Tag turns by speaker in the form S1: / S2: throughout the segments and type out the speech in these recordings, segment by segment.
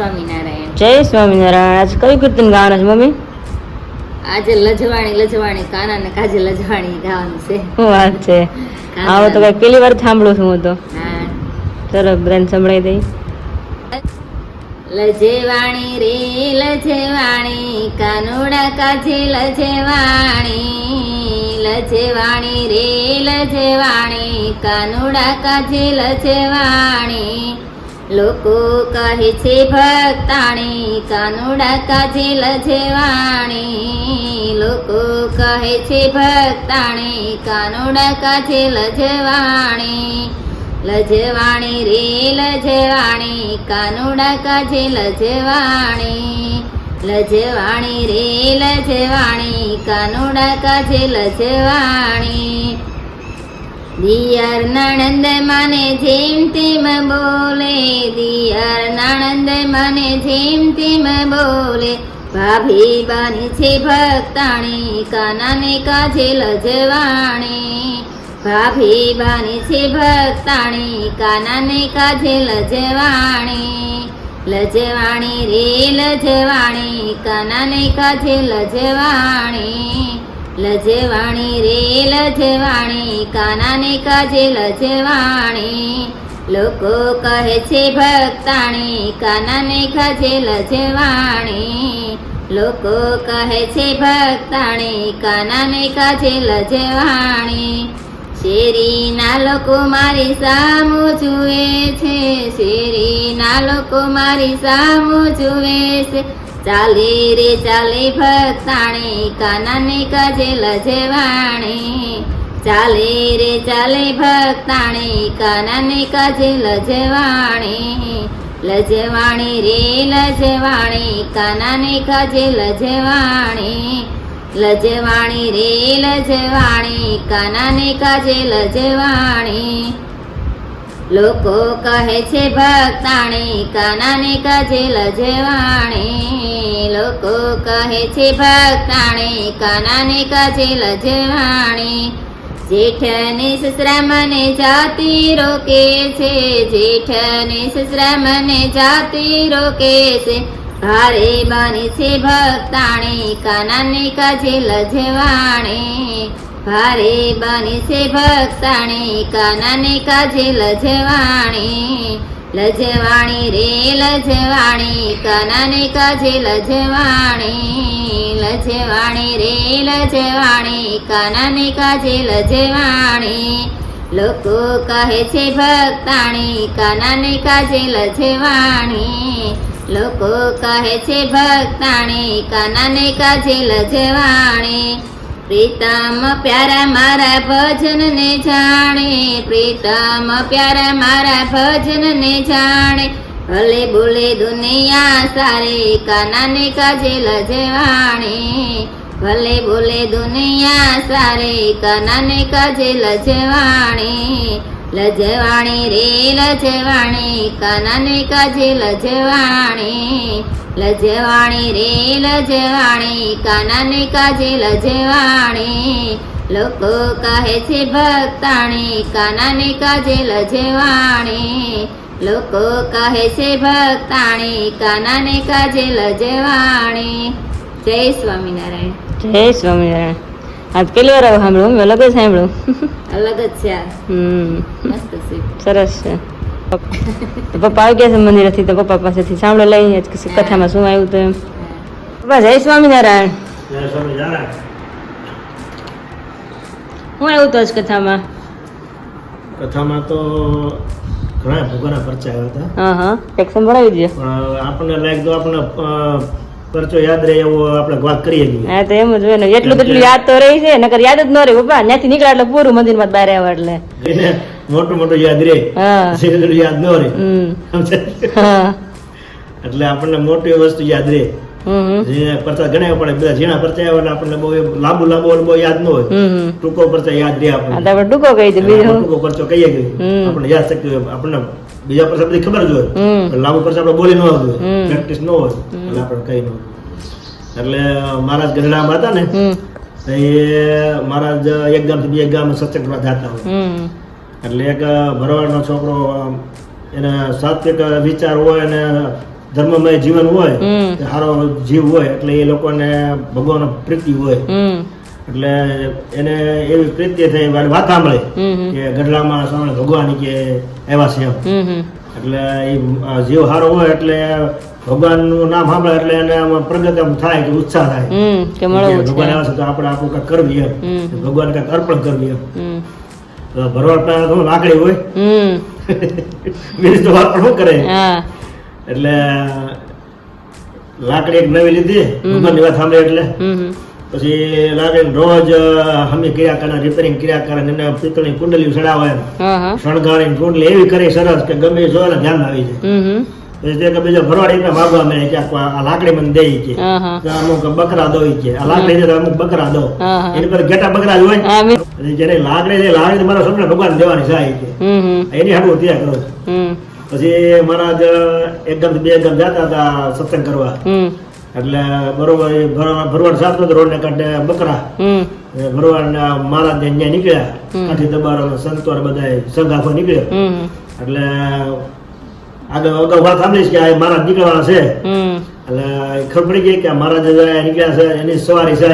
S1: સ્વામિનારાયણ.
S2: જય સ્વામિનારાયણ. આજે કયું કીર્તન ગાવાનું છે મમ્મી?
S1: આજે લજવાણી લજવાણી કાના ને કાજે લજવાણી ગાવાનું છે.
S2: શું વાત છે? આવો તો કઈ પેલી વાર સાંભળું છું હું તો. ચલો બ્રેન સંભળાઈ દઈ.
S1: લજેવાણી રે લજેવાણી કાનુડા કાજે લજેવાણી લજેવાણી રે લજેવાણી કાનુડા કાજે લજેવાણી. લોકો કહે છે, ભક્તાણી કાનુડા કાજેલ લજેવાણી. લોકો કહે છે, ભક્તાણી કાનુડા કાજેલ લજવાણી. લજવાણી રે લજવાણી, કાનુડા કાજે લજવાણી. લજવાણી રે લજવાણી, કાનુડા કાજે લજવાણી. દિયર નણંદ મને જેમ તેમ બોલે, દિયર નણંદ મને જેમ તેમ બોલે. ભાભી બની છે ભક્તાણી, કાનાને કાજે લજવાણી. ભાભી બની છે ભક્તાણી, કાનાને કાજે લજવાણી. લજવાણી રે લજવાણી, કાનાને કાજે લજવાણી. લજવાણી રે, લજવાણી, કાનાને કાજે લજવાણી. લોકો કહે છે ભક્તાણી, કાનાને કાજે લજવાણી. લોકો કહે છે ભક્તાણી, કાનાને કાજે લજવાણી. શેરીના લોકો મારી સામું જુએ છે, શેરીના લોકો મારી સામું જુએ છે. ચાલે રે ચાલે ભક્તાણી, કાનાને કાજે લજવાણી ચાલે રે ચાલે ભક્તાણી, કાનાને કાજે લજવાણી લજવાણી રે લજવાણી, કાનાને કાજે લજવાણી લજવાણી રે લજવાણી, કાનાને કાજે લજવાણી લોકો કહે છે ભક્તાણી કાનાને કાજે લજવાણી. લોકો કહે છે ભક્તાણી કાનાને કાજે લજવાણી. જેઠને સસરા મને જાતી રોકે છે, જેઠને સસરા જાતી રોકે છે. ભારે બની છે ભક્તાણી કાનાને કાજે લજવાણી. ભારે બનશે ભક્તાણી, કાનાને કાજે લજવાણી લજવાણી રે લજવાણી, કાનાને કાજે લજવાણી લજવાણી રે લજવાણી, કાનાને કાજે લજવાણી. લોકો કહે છે ભક્તાણી, કાનાને કાજે લજવાણી. લોકો કહે છે ભક્તાણી, કાનાને કાજે લજવાણી. પ્રીતમ પ્યારા મારા ભજનને જાણે, પ્રીતમ પ્યારા મારા ભજનને જાણે. ભલે બોલે દુનિયા સારે, કાનાને કાજે લજવાણી. ભલે બોલે દુનિયા સારી, કાનાને કાજે લજવાણી લજવાણી રે, લજવાણી, કાનાને કાજે લજવાણી લજવાણી રે, લજવાણી, કાનાને કાજે લજવાણી. લોકો કહે છે ભક્તાણી, કાનાને કાજે લજવાણી. લોકો કહે છે ભક્તાણી, કાનાને કાજે લજવાણી. જય સ્વામિનારાયણ.
S2: જય સ્વામિનારાયણ. આજ પેલી વાર આવું સાંભળું મમ્મી અલગ જ સાંભળ્યું
S1: અલગ જ છે
S2: હમ.
S1: મસ્ત છે.
S2: સરસ છે. પપ્પા આવી ગયા છે મંદિરેથી તો પપ્પા પાસેથી સાંભળો લઈ આજ કથામાં શું આવ્યું તો એમ. પપ્પા જય સ્વામિનારાયણ.
S3: જય સ્વામિનારાયણ.
S2: શું આવ્યું તો જ કથામાં?
S3: કથામાં તો ઘણા ભોગાના પરચા આવ્યા હતા.
S2: હા હા. એક સંભળાવી દે
S3: પણ આપણને લાગે તો આપણને પરચો યાદ રહે એવો આપણે વાત કરીએ
S2: હા તો એમ જ હોય ને. એટલું તેટલું યાદ તો રહી છે નકર યાદ જ ન રહે. બાપા ત્યાંથી નીકળ્યા એટલે પૂરું મંદિરમાં માં બહાર આવ્યા એટલે.
S3: મોટું મોટું યાદ રહે.
S2: હા.
S3: યાદ ન રહે. એટલે આપણને મોટી વસ્તુ યાદ રહે. પરચા ગણાય પડે બધા ઝીણા પરચા એટલે આપણને બહુ લાંબુ લાંબુ બહુ યાદ ન હોય. ટૂંકો પરચા યાદ રહે
S2: આપણે આપણે ટૂંકો કહી દે બીજો.
S3: ટૂંકો પરચો કહીએ કે આપણે યાદ શક્તિ આપણને બીજા પરચા બધી ખબર જ હોય. લાંબુ પરચા આપણે બોલી ન આવતું હોય પ્રેક્ટિસ ન હોય એટલે આપણે કઈ ન એટલે મહારાજ ગઢડામાં હતા ને એ મહારાજ એક ગામથી બીજા ગામ સત્સંગ કરવા જતા હોય. એટલે એક ભરવાડનો છોકરો એને સાત્વિક વિચાર હોય અને ધર્મમય જીવન હોય સારો જીવ હોય એટલે એ લોકોને ભગવાન પ્રીતિ હોય. એટલે એને એવી પ્રીતિ થઈ વાત સાંભળે કે ગઢડામાં સામે ભગવાન કે એવા છે એટલે એ જીવ સારો હોય એટલે ભગવાનનું નામ સાંભળે એટલે એને આમાં પ્રગટ આમ થાય કે ઉત્સાહ થાય.
S2: કે
S3: ભગવાન આવે છે તો આપણે આપણું કંઈક કરવી એમ. ભગવાન કંઈક અર્પણ કરવી એમ. ભરવાડ પહેલા તો લાકડી હોય. બીજું તો અર્પણ શું કરે? એટલે લાકડી એક નવી લીધી ભગવાનની વાત સાંભળે એટલે. પછી લાકડી રોજ હમી ક્રિયા કરે રિપેરિંગ ક્રિયા કરે એને પિત્તળની કુંડલી ચડાવે શણગારીને કુંડલી એવી કરે સરસ કે ગમે જો ને ધ્યાન આવી જાય. પછી તે કે બીજો ભરવાડ માગવા મળે કે આ લાકડી મને દે છે અમુક બકરા દો છે આ લાકડી છે અમુક બકરા દો. એની પર ઘેટા બકરા જ હોય. જેને લાકડી છે લાકડી મારા સ્વપ્ન ભગવાન દેવાની છે
S2: હમ હમ.
S3: એની હાડું ત્યાં કરું પછી મહારાજ એક ગામ બે ગામ જતા હતા સત્સંગ કરવા. એટલે બરોબર ભરવાડ ભરવા- ભરવાડ રોડ ને કાંઠે બકરા. ભરવાડ ને મહારાજ ત્યાં નીકળ્યા. કાંઠી દબારો સંતો ને બધા સંઘ આખો નીકળ્યો. એટલે આગળ અગાઉ વાત સાંભળીશ કે આ મહારાજ નીકળવાના છે. એટલે ખબર પડી ગઈ કે મહારાજ જે નીકળ્યા છે એની સવારી છે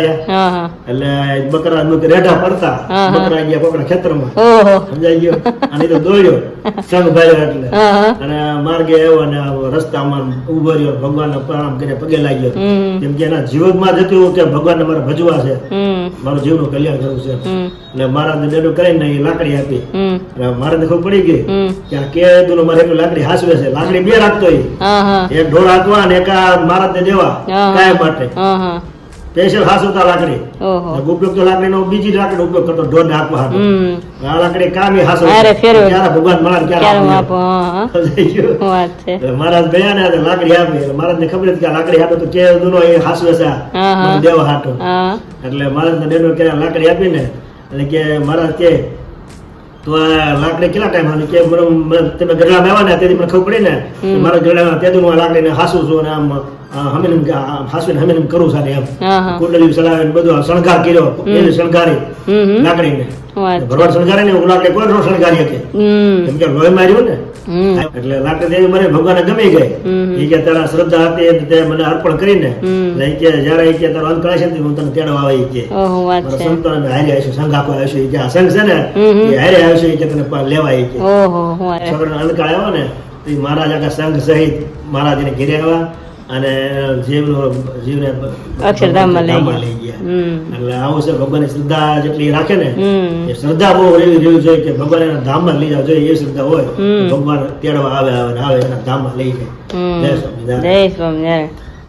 S3: એટલે બકરા રેઢા પડતા. બકરા ગયા બકરા ખેતરમાં. સમજાઈ ગયો? અને તો દોડ્યો. સંઘ ભાઈ એટલે. અને માર્ગે આવ્યો અને રસ્તામાં ઊભો રહ્યો. ભગવાનને પ્રણામ કરીને પગે લાગ્યો. કેમ કે એના જીવનમાં જતું હતું કે ભગવાન મારે ભજવા છે.
S2: મારું
S3: મારું જીવનું કલ્યાણ કરવું છે. એટલે મહારાજને દેડું કરીને એ લાકડી આપી. એટલે મહારાજને ખબર પડી ગઈ કે આ કેદુનો મારે એક લાકડી હાસવે છે. લાકડી બે રાખતો એ. ઢોળ હાંકવા અને એક આ મહારાજને દેવા કાયમ માટે. સ્પેશિયલ હાસવતા લાકડી.
S2: ઓહો.
S3: અને ઉપયોગ તો લાકડીનો બીજી લાકડી ઉપયોગ કરતો હાંકવા હાટુ.
S2: હમ.
S3: આ લાકડી કામી
S2: અરે
S3: ક્યારે ભગવાન મળે
S2: ક્યારે
S3: આપે? મહારાજ ગયા ને લાકડી આપી. એટલે મહારાજને ખબર હતી કે લાકડી આપે તો કે દુનો એ હાસવે છે આ.
S2: હા, હા.
S3: મને દેવા હાટો.
S2: એટલે
S3: એટલે મહારાજને ડેડો કે લાકડી આપીને એટલે કે મહારાજ કે તો આ લાકડી કેટલા ટાઈમ હાલી કે તમે ગરડામાં આવ્યા ને તેથી મને ખબર પડી ને. મારા
S2: હમ.
S3: મારા ગરડામાં તે હું આ લાકડીને હાસું છું અને આમ હમે ને હાસવીને એમ કરું સાથે એમ. કુંડલી ચડાવીને બધું શણગાર કર્યો એને શણગારી
S2: લાકડી ને
S3: લાકડીને. ભરવાડ શણગારે ને હું લાકડી કોઈ શણગારી
S2: હતી.
S3: કેમ કે લોહી માર્યું ને? એટલે રાતે દેવી મને ભગવાન ગમી ગઈ. એ કે તારા શ્રદ્ધા હતી તે મને અર્પણ કરીને.
S2: હમ.
S3: કે જયારે એ કે તારો અંત કરાશે હું તને તેડવા આવે કે. સંતો અમે હારે આવીશું સંઘ આપો આવીશું એ કે આ સંઘ છે ને. એ હારે આવીશું એ કે તને લેવા ઈ કે.
S2: વાત
S3: અંતકાળ આવ્યો ને તો મહારાજ આખા સંઘ સહિત મહારાજને ઘેરે આવ્યા. અને જીવનો જીવને
S2: અક્ષરધામમાં લઈ ગયા.
S3: એટલે આવું છે ભગવાનની શ્રદ્ધા જેટલી રાખે ને એ શ્રદ્ધા બહુ એવી રહેવી જોઈએ કે ભગવાન એના ધામમાં લઈ જવા જોઈએ એ શ્રદ્ધા હોય ભગવાન તેડવા આવે આવે આવે એના ધામમાં લઈ જાય. જય સ્વામિનારાયણ.
S2: જય સ્વામિનારાયણ.